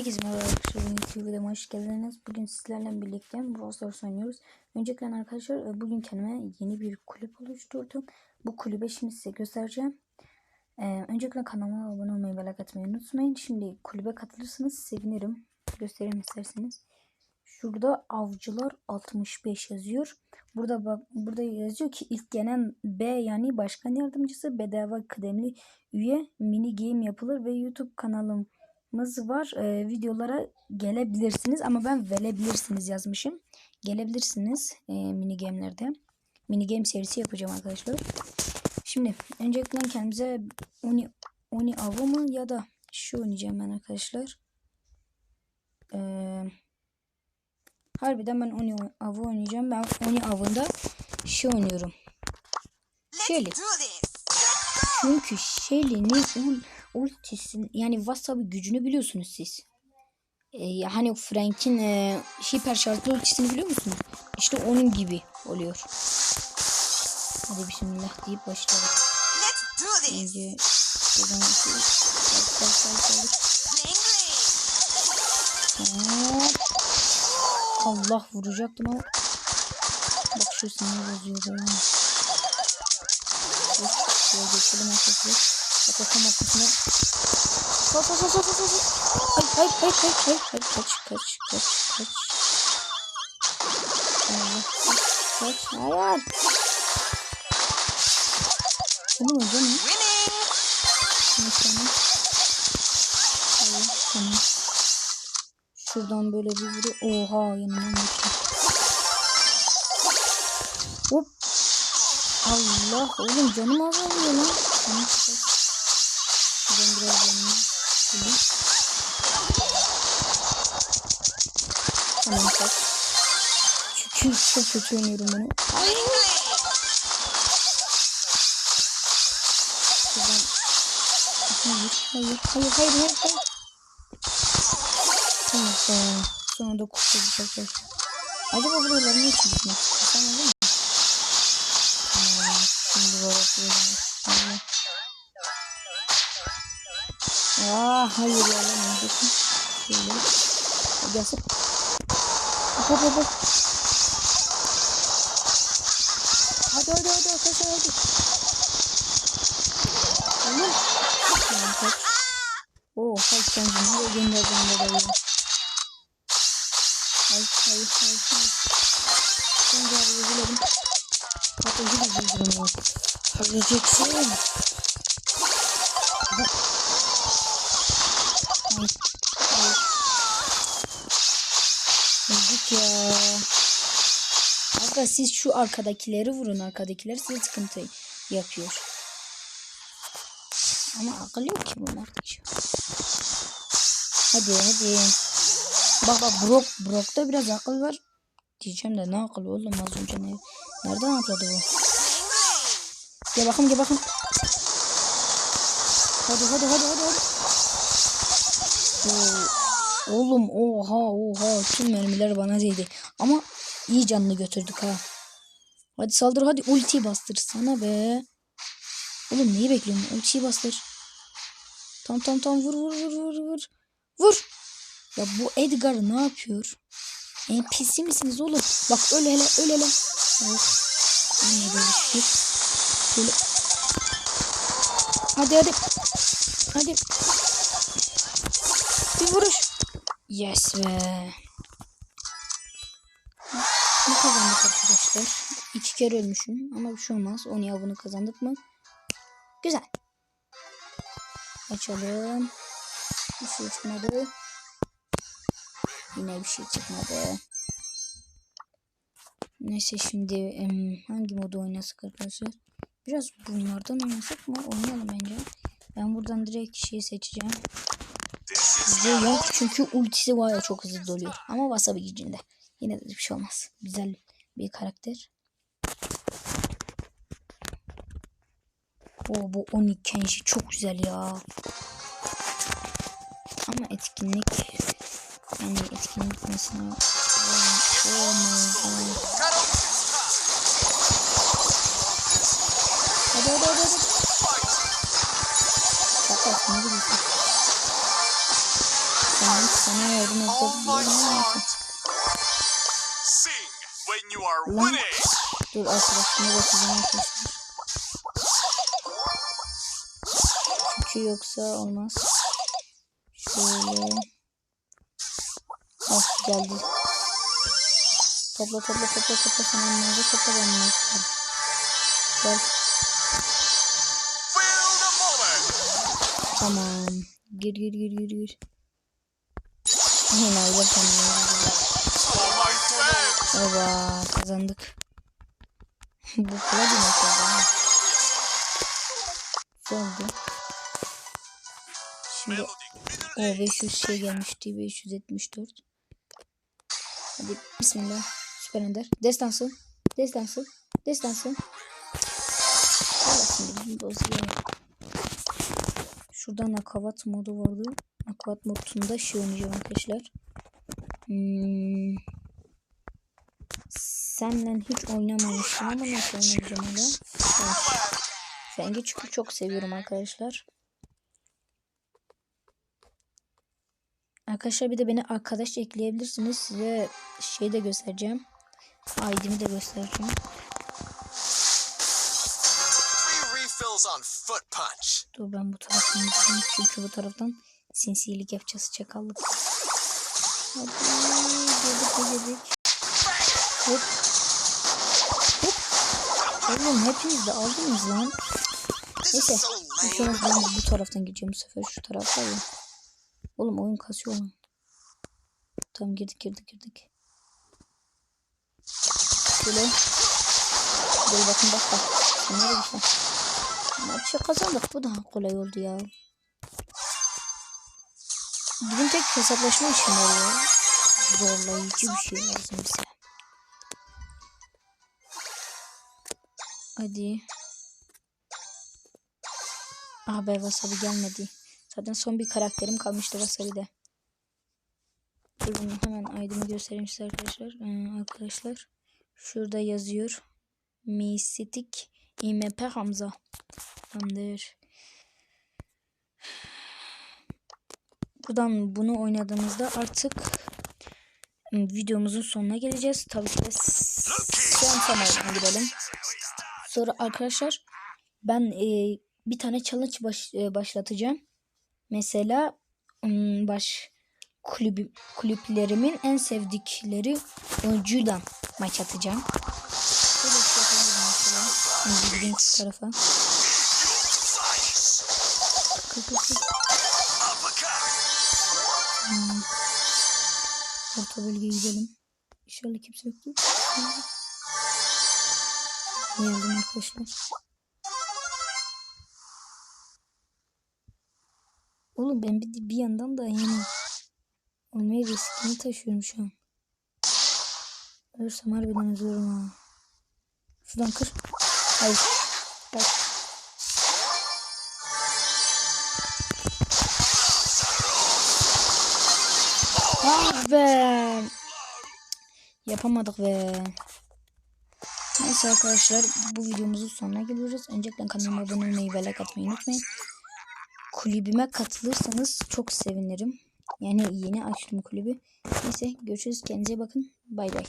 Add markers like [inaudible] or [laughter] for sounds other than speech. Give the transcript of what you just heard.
Herkese merhaba arkadaşlar. Bugünkü videoma hoş geldiniz. Bugün sizlerle birlikte Brawl oynuyoruz. Öncelikle arkadaşlar e, bugün kendime yeni bir kulüp oluşturdum. Bu kulübe şimdi size göstereceğim. Ee, öncelikle kanalıma abone olmayı ve like atmayı unutmayın. Şimdi kulübe katılırsanız sevinirim. Göstereyim isterseniz. Şurada avcılar 65 yazıyor. Burada bak burada yazıyor ki ilk gelen B yani başkan yardımcısı bedava kıdemli üye mini game yapılır ve YouTube kanalım var. Ee, videolara gelebilirsiniz ama ben verebilirsiniz yazmışım. Gelebilirsiniz e, mini game'lerde. Mini game serisi yapacağım arkadaşlar. Şimdi öncelikle kendimize Oni, Oni avı mı ya da şu oynayacağım ben arkadaşlar. Ee, harbiden ben Oni avı oynayacağım. Ben Oni avında şu oynuyorum. Shelly. Çünkü Shelly'nin ultisinin yani WhatsApp gücünü biliyorsunuz siz. Ee, hani Frank'in e, hiper şartlı ultisini biliyor musunuz? İşte onun gibi oluyor. Hadi bismillah deyip başlayalım. Önce şuradan. Hop. Allah vuracaktım ama bak şu sinir bozuyor. Şuraya geçelim arkadaşlar. Bakalım arkasına. Kaç kaç kaç kaç kaç. Hayır hayır hayır hayır hayır hayır kaç kaç kaç kaç. Kaç kaç hayır. Oğlum öldü mü? Neyse Hayır tamam. Şuradan böyle bir vuruyor. Oha yanından geçti. Hop. Allah oğlum canım azalıyor lan. Canım çıkar. Şuradan biraz yanına. Şöyle. Tamam kaç. Çünkü çok kötü oynuyorum bunu. Şuradan. Hayır, hayır, hayır, hayır, hayır, hayır. Tamam, tamam. Sonunda kurtulduk arkadaşlar. Acaba buralar niye çıkmış? Tamam değil mi? Tamam. Şimdi babası Allah. Aa, hayır ya lan neredesin? Şöyle. Gelsin. Hop hop hop. Hadi hadi hadi arkadaşlar hadi. Tamam. Tamam kaç. Oo kaç bunu da gönderdim bebeğim. Hayır hayır hayır hayır. Ben de arayabilirim. Hatta gideceğim bunu. Arayacaksın. Bak. Öldük ya. Aga siz şu arkadakileri vurun. Arkadakiler size sıkıntı yapıyor. Ama akıl yok ki bunlar. Hadi hadi. Bak bak Brock, Brock'ta biraz akıl var. Diyeceğim de ne akıl oğlum az önce ne? Nereden atladı bu? Gel bakın gel bakın. Hadi hadi hadi hadi hadi. Oo. Oğlum oha oha tüm mermiler bana değdi. Ama iyi canını götürdük ha. Hadi saldır hadi ulti bastır sana be. Oğlum neyi bekliyorsun? Ultiyi bastır. Tam tam tam vur vur vur vur vur. Vur. Ya bu Edgar ne yapıyor? NPC misiniz oğlum? Bak öyle hele öyle hele. Şey. Hadi hadi. Hadi. Bir vuruş. Yes be. Ne kazandık arkadaşlar? İki kere ölmüşüm ama bir şey olmaz. Onu bunu kazandık mı? Güzel. Açalım. Bir şey çıkmadı. Yine bir şey çıkmadı. Neyse şimdi em, hangi modu oynasak arkadaşlar? Biraz bunlardan oynasak mı? Oynayalım bence. Ben buradan direkt şeyi seçeceğim. Hızlı yok çünkü ultisi var ya çok hızlı doluyor. Ama wasabi gücünde. Yine de bir şey olmaz. Güzel bir karakter. O bu Oni Kenji çok güzel ya. Ama etkinlik yani etkinlik mesela oh, my god. Hadi hadi hadi. Bak bak ne? Tamam sana yardım edebilirim ama neyse. heart. Sing when you are Lan. Dur arkadaşıma bakacağım arkadaşlar. Çünkü yoksa olmaz. Şöyle. Ah geldi. Topla topla topla topla sen onları topla ben toplarım. Gel. Tamam. Gir gir gir gir gir. Yine fans. Oba kazandık. [laughs] Bu kolay bir maç oldu. ha. Güzel oldu. Şimdi o 500 şey gelmişti. 574. Hadi bismillah. Süper Ender. Destansı. Destansı. Destansı. Valla şimdi bizim bozuyor. Şurada nakavat modu vardı. Nakavat modunda şey oynayacağım arkadaşlar. Hmm. Senle hiç oynamamıştım ama nasıl oynayacağım öyle? Fengi çünkü çok seviyorum arkadaşlar. Arkadaşlar bir de beni arkadaş ekleyebilirsiniz. Size şey de göstereceğim. ID'mi de göstereceğim. Dur ben bu taraftan gideyim. Çünkü bu taraftan sinsilik yapacağız. Çakallık. Hadi girdik girdik. Hop. Hop. Oğlum hepiniz de aldınız lan. Neyse. Bu ben bu taraftan gideceğim. Bu sefer şu tarafa ya. Oğlum oyun kasıyor lan. Tamam girdik girdik girdik. Şöyle. Dur bakın bak bak. Bunlara bir şey. Maçı kazandık. Bu daha kolay oldu ya. Bugün tek hesaplaşma işim ya. Zorlayıcı bir şey lazım bize. Hadi. Aha be Wasabi gelmedi. Zaten son bir karakterim kalmıştı Wasabi'de. Durun hemen ID'mi göstereyim size arkadaşlar. Ee, arkadaşlar. Şurada yazıyor. Mistik IMP Hamza. Tamamdır. Buradan bunu oynadığımızda artık videomuzun sonuna geleceğiz. Tabii ki de son sanayiden girelim. Sonra arkadaşlar ben e, bir tane challenge baş, e, başlatacağım. Mesela baş kulübü, kulüplerimin en sevdikleri oyuncuyla maç atacağım. Şu tarafa. Hmm. Orta bölgeye gidelim. İnşallah kimse yoktur. Geldim arkadaşlar. Oğlum ben bir, bir yandan da yani olmaya riskini taşıyorum şu an. Ölürsem harbiden üzülürüm ha. Şuradan kır. Hayır. Be. Yapamadık be. Neyse arkadaşlar bu videomuzun sonuna geliyoruz. Öncelikle kanalıma abone olmayı ve like atmayı unutmayın. Kulübüme katılırsanız çok sevinirim. Yani yeni açtım kulübü. Neyse görüşürüz. Kendinize bakın. Bay bay.